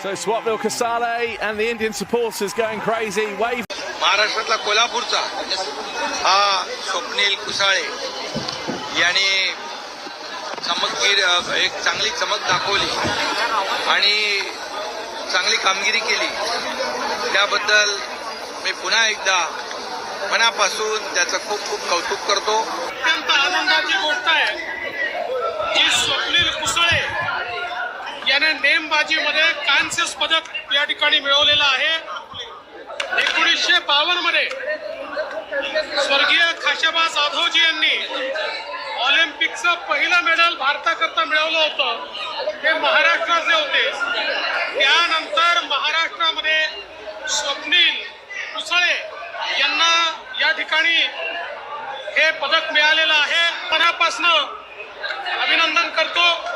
So Swapnil Kasale and the Indian supporters going crazy, wave. महाराष्ट्रातला कोल्हापूरचा हा स्वप्नील कुसाळे याने चमकगीर एक चांगली चमक दाखवली आणि चांगली कामगिरी केली त्याबद्दल मी पुन्हा एकदा मनापासून त्याचं खूप खूप कौतुक करतो अत्यंत आनंदाची गोष्ट आहे की स्वप्नील कुसळे याने नेमबाजीमध्ये कांस्य पदक या ठिकाणी मिळवलेलं आहे. एकोणीसशे बावन्नमध्ये स्वर्गीय खाशाबा जाधवजी यांनी ऑलिम्पिकचं पहिलं मेडल भारताकरता मिळवलं होतं. हे महाराष्ट्राचे होते. त्यानंतर महाराष्ट्रामध्ये स्वप्नील कुसळे यांना या ठिकाणी हे पदक मिळालेलं आहे. मनापासनं अभिनंदन करतो.